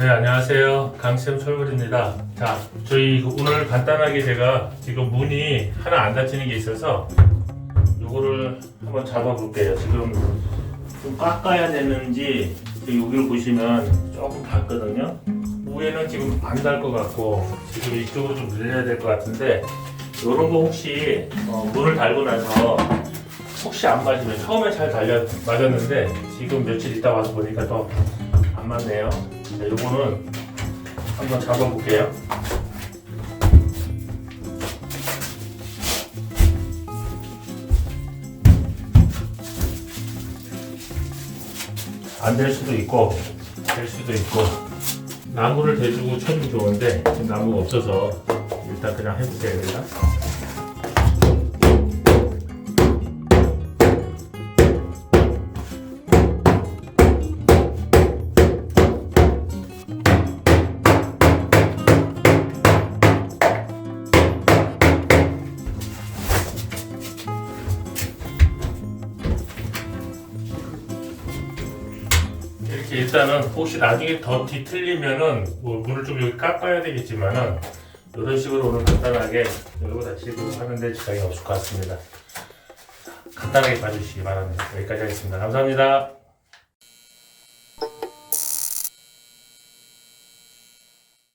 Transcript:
네, 안녕하세요. 강쌤 철물입니다. 자, 저희 오늘 간단하게 제가 지금 문이 하나 안 닫히는 게 있어서 요거를 한번 잡아볼게요. 지금 좀 깎아야 되는지 여기를 보시면 조금 닿거든요. 위에는 지금 안 닿을 것 같고 지금 이쪽으로 좀 늘려야 될 것 같은데 요런 거 혹시 어, 문을 달고 나서 혹시 안 맞으면 처음에 잘 달려 맞았는데 지금 며칠 있다 와서 보니까 또 안 맞네요. 자, 요거는 한번 잡아볼게요. 안 될 수도 있고 될 수도 있고 나무를 대주고 쳐주면 좋은데 지금 나무가 없어서 일단 그냥 해볼게요 그냥. 일단은 혹시 나중에 더 뒤틀리면은 뭐 문을 좀 여기 깎아야 되겠지만은 이런 식으로 오늘 간단하게 열고 닫히고 하는데 지장이 없을 것 같습니다. 간단하게 봐주시기 바랍니다. 여기까지 하겠습니다. 감사합니다.